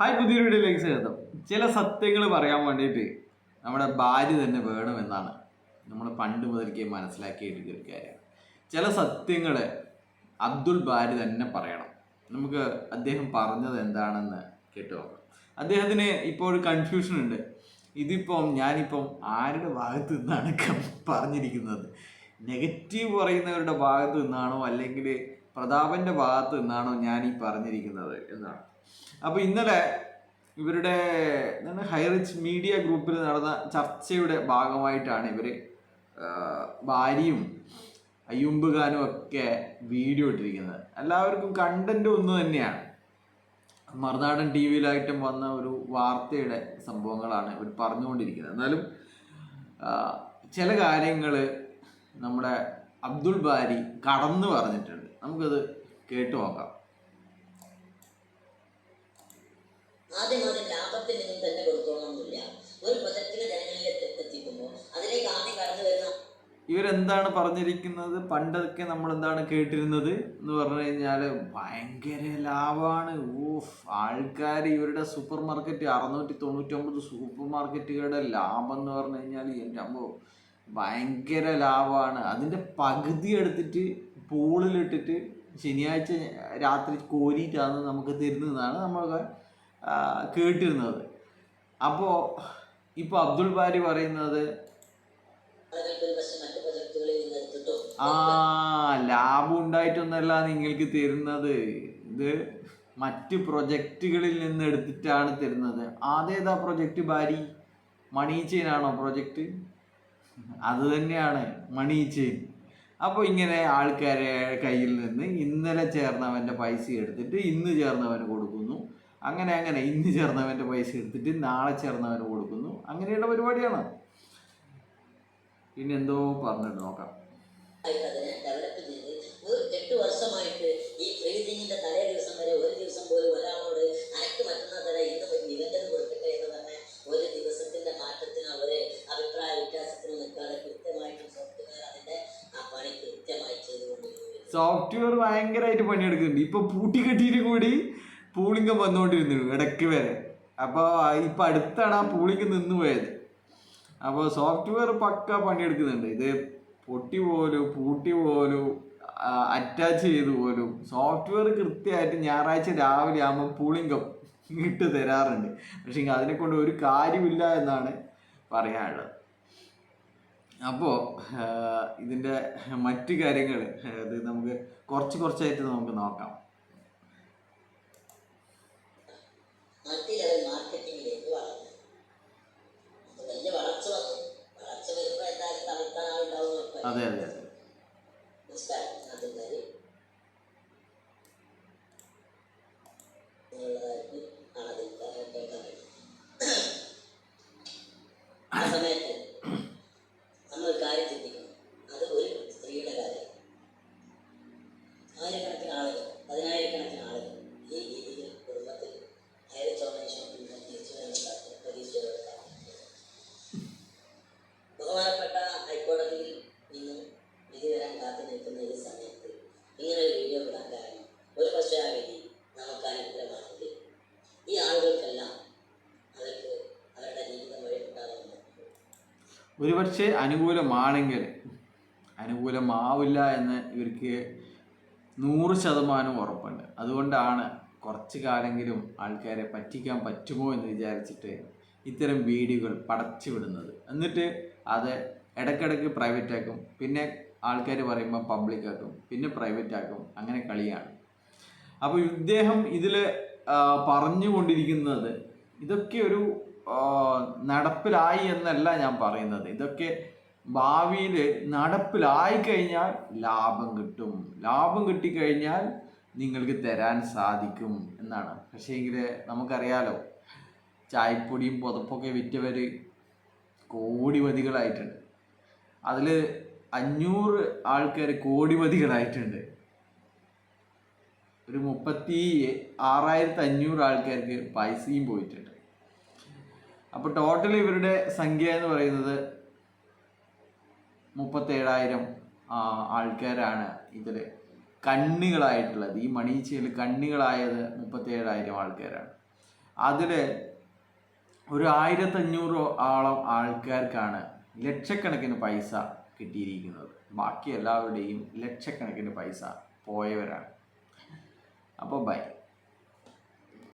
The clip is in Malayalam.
ഹായ് പുതിയൊരു വീഡിയോയിലേക്ക് സ്വാഗതം. ചില സത്യങ്ങൾ പറയാൻ വേണ്ടിയിട്ട് നമ്മുടെ ഭാര്യ തന്നെ വേണമെന്നാണ്. നമ്മൾ പണ്ട് മുതൽക്കേ മനസ്സിലാക്കിയിട്ട് ഒരു കാര്യമാണ് ചില സത്യങ്ങൾ അബ്ദുൾ ഭാര്യ തന്നെ പറയണം. നമുക്ക് അദ്ദേഹം പറഞ്ഞത് എന്താണെന്ന് കേട്ടു നോക്കാം. അദ്ദേഹത്തിന് ഇപ്പോൾ ഒരു കൺഫ്യൂഷൻ ഉണ്ട്. ഇതിപ്പം ഞാനിപ്പം ആരുടെ ഭാഗത്ത് നിന്നാണ് പറഞ്ഞിരിക്കുന്നത്? നെഗറ്റീവ് പറയുന്നവരുടെ ഭാഗത്ത് നിന്നാണോ? അല്ലെങ്കിൽ പ്രതാപന്റെ ഭാഗത്ത് നിന്നാണോ ഞാൻ ഈ പറഞ്ഞിരിക്കുന്നത് എന്നാണ്. അപ്പോൾ ഇന്നലെ ഇവരുടെ ഹൈറിച്ച് മീഡിയ ഗ്രൂപ്പിൽ നടന്ന ചർച്ചയുടെ ഭാഗമായിട്ടാണ് ഇവർ ഭാര്യയും അയ്യുമ്പ് ഖാനും ഒക്കെ വീഡിയോ ഇട്ടിരിക്കുന്നത്. എല്ലാവർക്കും കണ്ടന്റ് ഒന്ന് തന്നെയാണ്. മറുനാടൻ ടി വിയിലായിട്ടും വന്ന ഒരു വാർത്തയുടെ സംഭവങ്ങളാണ് ഇവർ പറഞ്ഞുകൊണ്ടിരിക്കുന്നത്. എന്നാലും ചില കാര്യങ്ങൾ നമ്മുടെ അബ്ദുൾ ബാരി കടന്നു പറഞ്ഞിട്ടുണ്ട്. നമുക്കത് കേട്ടു നോക്കാം. ആദ്യം ഒരു ലാഭത്തിൽ നിന്നും തന്നെ കൊടുക്കണമെന്നില്ല ഒരു പ്രൊജക്ടിനെ ജനങ്ങളിലേക്ക് എത്തിക്കുമ്പോൾ അതിലേക്ക് ആദ്യം കടന്നു വരുന്ന ഇവരെന്താണ് പറഞ്ഞിരിക്കുന്നത്? പണ്ടൊക്കെ നമ്മൾ എന്താണ് കേട്ടിരുന്നത് എന്ന് പറഞ്ഞു കഴിഞ്ഞാൽ ഭയങ്കര ലാഭമാണ്. ഓഫ് ആൾക്കാർ ഇവരുടെ സൂപ്പർ മാർക്കറ്റ് അറുന്നൂറ്റി തൊണ്ണൂറ്റൊമ്പത് സൂപ്പർ മാർക്കറ്റുകളുടെ ലാഭം എന്ന് പറഞ്ഞു കഴിഞ്ഞാൽ എന്റെ അമ്മോ ഭയങ്കര ലാഭമാണ്. അതിന്റെ പകുതി എടുത്തിട്ട് പൂളിലിട്ടിട്ട് ശനിയാഴ്ച രാത്രി കോരിയിട്ടാണ് നമുക്ക് തരുന്നതാണ് നമ്മളൊക്കെ കേട്ടിരുന്നത്. അപ്പോൾ ഇപ്പോൾ അബ്ദുൾ ബാരി പറയുന്നത് ആ ലാഭം ഉണ്ടായിട്ടൊന്നല്ല നിങ്ങൾക്ക് തരുന്നത്. ഇത് മറ്റ് പ്രൊജക്റ്റുകളിൽ നിന്ന് എടുത്തിട്ടാണ് തരുന്നത്. ആദ്യതാ പ്രൊജക്റ്റ് ബാരി? മണി ചെയിൻ ആണോ പ്രൊജക്റ്റ്? അത് തന്നെയാണ് മണി ചെയിൻ. അപ്പോൾ ഇങ്ങനെ ആൾക്കാരെ കയ്യിൽ നിന്ന് ഇന്നലെ ചേർന്നവന്റെ പൈസ എടുത്തിട്ട് ഇന്ന് ചേർന്നവന് കൊടുക്കുന്നു. അങ്ങനെ അങ്ങനെ. ഇന്ന് ചേർന്നവന്റെ പൈസ എടുത്തിട്ട് നാളെ ചേർന്നവന് കൊടുക്കുന്നു. അങ്ങനെയുള്ള പരിപാടിയാണ്. പിന്നെ എന്തോ പറഞ്ഞിട്ട് നോക്കാം. ഡെവലപ്പ് ചെയ്ത് ഒരു എട്ട് വർഷമായിട്ട് ഈ തലേ ദിവസം വരെ ഒരു ദിവസം പോലും ഒരാളോട് അനക്ക് മറ്റന്നാ തരാം ഇന്ന് ഇവന്റെ കൊടുക്കട്ടെ എന്ന് പറഞ്ഞ ഒരു ദിവസത്തിന്റെ മാറ്റത്തിന് അവർ അഭിപ്രായ വ്യത്യാസത്തിന് നിൽക്കാതെ കൃത്യമായിട്ട് സോഫ്റ്റ്വെയർ അതിന്റെ ആ പണി കൃത്യമായി ചെയ്തുകൊണ്ടിരിക്കുകയാണ്. സോഫ്റ്റ്വെയർ ഭയങ്കരമായിട്ട് പണിയെടുക്കുന്നുണ്ട്. ഇപ്പൊ പൂട്ടി കെട്ടിയിട്ട് കൂടി പൂളിംഗ് വന്നുകൊണ്ടിരുന്നു ഇടയ്ക്ക് വരെ. അപ്പോൾ ഇപ്പൊ അടുത്താണ് ആ പൂളിംഗ് നിന്ന് പോയത്. അപ്പോൾ സോഫ്റ്റ്വെയർ പക്ക പണിയെടുക്കുന്നുണ്ട്. ഇത് പൊട്ടി പോലും പൂട്ടി പോലും അറ്റാച്ച് ചെയ്തു പോലും. സോഫ്റ്റ്വെയർ കൃത്യമായിട്ട് ഞായറാഴ്ച രാവിലെ ആകുമ്പോൾ പൂളിംഗം ഇട്ട് തരാറുണ്ട്. പക്ഷേ അതിനെ കൊണ്ട് ഒരു കാര്യമില്ല എന്നാണ് പറയാനുള്ളത്. അപ്പോൾ ഇതിന്റെ മറ്റു കാര്യങ്ങൾ അത് നമുക്ക് കുറച്ച് കുറച്ചായിട്ട് നമുക്ക് നോക്കാം. അതെ അതെ അതെ. നമസ്കാരം ആദ്യം കാര്യം നിങ്ങളുടേതായിട്ട് ആണതിൽ കേൾക്കാൻ കഴിയും ആ സമയത്ത് ഒരുപക്ഷെ അനുകൂലമാണെങ്കിൽ അനുകൂലമാവില്ല എന്ന് ഇവർക്ക് നൂറ് ശതമാനം ഉറപ്പുണ്ട്. അതുകൊണ്ടാണ് കുറച്ച് കാലെങ്കിലും ആൾക്കാരെ പറ്റിക്കാൻ പറ്റുമോ എന്ന് വിചാരിച്ചിട്ട് ഇത്തരം വീഡിയോകൾ പടച്ചു വിടുന്നത്. എന്നിട്ട് അത് ഇടയ്ക്കിടയ്ക്ക് പ്രൈവറ്റ് ആക്കും. പിന്നെ ആൾക്കാർ പറയുമ്പോൾ പബ്ലിക് ആക്കും. പിന്നെ പ്രൈവറ്റ് ആക്കും. അങ്ങനെ കളിയാണ്. അപ്പോൾ ഇദ്ദേഹം ഇതിൽ പറഞ്ഞുകൊണ്ടിരിക്കുന്നത് ഇതൊക്കെ ഒരു നടപ്പിലായി എന്നല്ല ഞാൻ പറയുന്നത്. ഇതൊക്കെ ഭാവിയിൽ നടപ്പിലായി കഴിഞ്ഞാൽ ലാഭം കിട്ടും. ലാഭം കിട്ടിക്കഴിഞ്ഞാൽ നിങ്ങൾക്ക് തരാൻ സാധിക്കും എന്നാണ്. പക്ഷേ എങ്കിൽ നമുക്കറിയാലോ ചായപ്പൊടിയും പുതപ്പൊക്കെ വിറ്റവർ കോടിപതികളായിട്ടുണ്ട്. അതിൽ അഞ്ഞൂറ് ആൾക്കാർ കോടിപതികളായിട്ടുണ്ട്. ഒരു മുപ്പത്തി ആറായിരത്തി അഞ്ഞൂറ് ആൾക്കാർക്ക് പൈസയും പോയിട്ടുണ്ട്. അപ്പോൾ ടോട്ടൽ ഇവരുടെ സംഖ്യ എന്ന് പറയുന്നത് മുപ്പത്തേഴായിരം ആൾക്കാരാണ് ഇതിൽ കണ്ണികളായിട്ടുള്ളത്. ഈ മണീച്ചയിൽ കണ്ണികളായത് മുപ്പത്തേഴായിരം ആൾക്കാരാണ്. അതിൽ ഒരു ആയിരത്തഞ്ഞൂറ് ആളം ആൾക്കാർക്കാണ് ലക്ഷക്കണക്കിന് പൈസ കിട്ടിയിരിക്കുന്നത്. ബാക്കി എല്ലാവരുടെയും ലക്ഷക്കണക്കിന് പൈസ പോയവരാണ്. അപ്പോൾ ബൈ